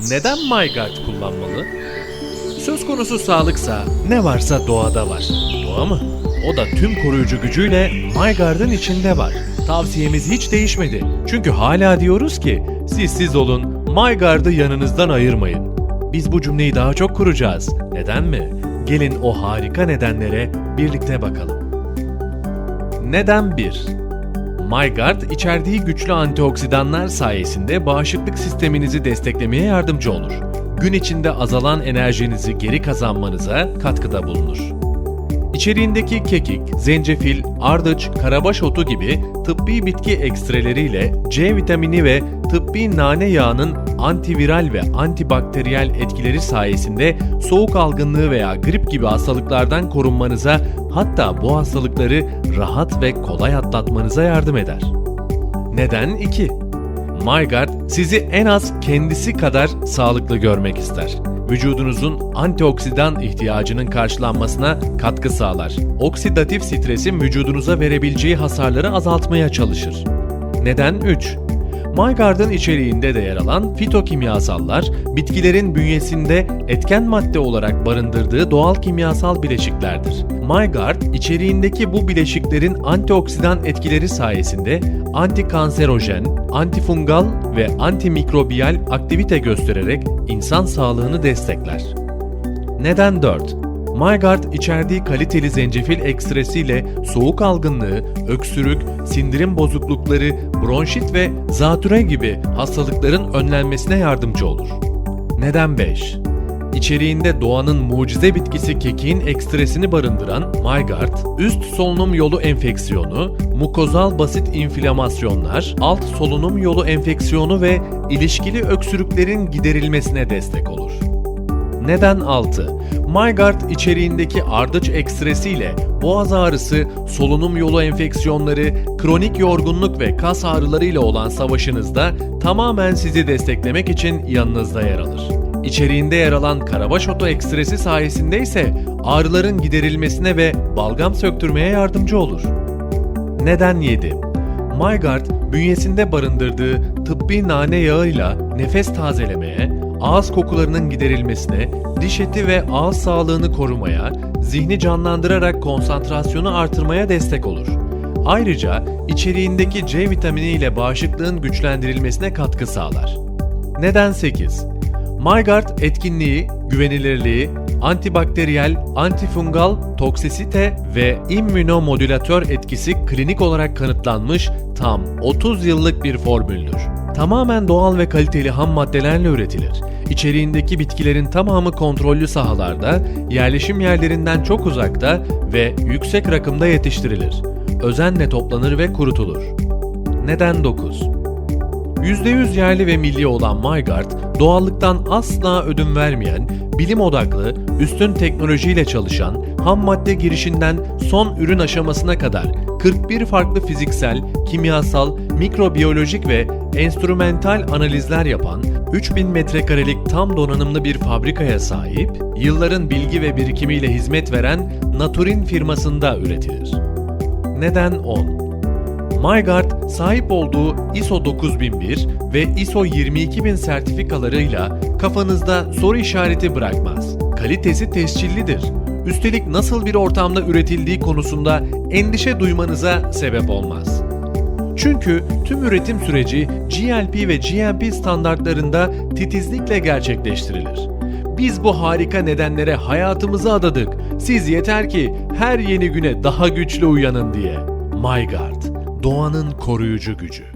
Neden MyGuard kullanmalı? Söz konusu sağlıksa ne varsa doğada var. Doğa mı? O da tüm koruyucu gücüyle MyGuard'ın içinde var. Tavsiyemiz hiç değişmedi. Çünkü hala diyoruz ki siz siz olun, MyGuard'ı yanınızdan ayırmayın. Biz bu cümleyi daha çok kuracağız. Neden mi? Gelin o harika nedenlere birlikte bakalım. Neden 1? MyGuard içerdiği güçlü antioksidanlar sayesinde bağışıklık sisteminizi desteklemeye yardımcı olur. Gün içinde azalan enerjinizi geri kazanmanıza katkıda bulunur. İçeriğindeki kekik, zencefil, ardıç, karabaş otu gibi tıbbi bitki ekstreleriyle C vitamini ve tıbbi nane yağının antiviral ve antibakteriyel etkileri sayesinde soğuk algınlığı veya grip gibi hastalıklardan korunmanıza hatta bu hastalıkları rahat ve kolay atlatmanıza yardım eder. Neden 2? MyGuard sizi en az kendisi kadar sağlıklı görmek ister. Vücudunuzun antioksidan ihtiyacının karşılanmasına katkı sağlar. Oksidatif stresin vücudunuza verebileceği hasarları azaltmaya çalışır. Neden 3? MyGuard'ın içeriğinde de yer alan fitokimyasallar, bitkilerin bünyesinde etken madde olarak barındırdığı doğal kimyasal bileşiklerdir. MyGuard, içeriğindeki bu bileşiklerin antioksidan etkileri sayesinde antikanserojen, antifungal ve antimikrobiyal aktivite göstererek insan sağlığını destekler. Neden 4? MyGuard içerdiği kaliteli zencefil ekstresiyle soğuk algınlığı, öksürük, sindirim bozuklukları, bronşit ve zatüre gibi hastalıkların önlenmesine yardımcı olur. Neden 5? İçeriğinde doğanın mucize bitkisi kekiğin ekstresini barındıran MyGuard, üst solunum yolu enfeksiyonu, mukozal basit inflamasyonlar, alt solunum yolu enfeksiyonu ve ilişkili öksürüklerin giderilmesine destek olur. Neden 6? MyGuard içeriğindeki ardıç ekstresiyle boğaz ağrısı, solunum yolu enfeksiyonları, kronik yorgunluk ve kas ağrılarıyla olan savaşınızda tamamen sizi desteklemek için yanınızda yer alır. İçeriğinde yer alan karabaş otu ekstresi sayesinde ise ağrıların giderilmesine ve balgam söktürmeye yardımcı olur. Neden 7? MyGuard bünyesinde barındırdığı tıbbi nane yağıyla nefes tazelemeye, ağız kokularının giderilmesine, diş eti ve ağız sağlığını korumaya, zihni canlandırarak konsantrasyonu artırmaya destek olur. Ayrıca içeriğindeki C vitamini ile bağışıklığın güçlendirilmesine katkı sağlar. Neden 8? MyGuard etkinliği, güvenilirliği, antibakteriyel, antifungal, toksisite ve immünomodülatör etkisi klinik olarak kanıtlanmış tam 30 yıllık bir formüldür. Tamamen doğal ve kaliteli ham maddelerle üretilir. İçeriğindeki bitkilerin tamamı kontrollü sahalarda, yerleşim yerlerinden çok uzakta ve yüksek rakımda yetiştirilir. Özenle toplanır ve kurutulur. Neden 9? %100 yerli ve milli olan MyGuard, doğallıktan asla ödün vermeyen, bilim odaklı, üstün teknolojiyle çalışan, ham madde girişinden son ürün aşamasına kadar 41 farklı fiziksel, kimyasal, mikrobiyolojik ve enstrümental analizler yapan 3000 metrekarelik tam donanımlı bir fabrikaya sahip, yılların bilgi ve birikimiyle hizmet veren Naturin firmasında üretilir. Neden 10? MyGuard sahip olduğu ISO 9001 ve ISO 22000 sertifikalarıyla kafanızda soru işareti bırakmaz. Kalitesi tescillidir. Üstelik nasıl bir ortamda üretildiği konusunda endişe duymanıza sebep olmaz. Çünkü tüm üretim süreci GLP ve GMP standartlarında titizlikle gerçekleştirilir. Biz bu harika nedenlere hayatımızı adadık. Siz yeter ki her yeni güne daha güçlü uyanın diye. MyGuard, doğanın koruyucu gücü.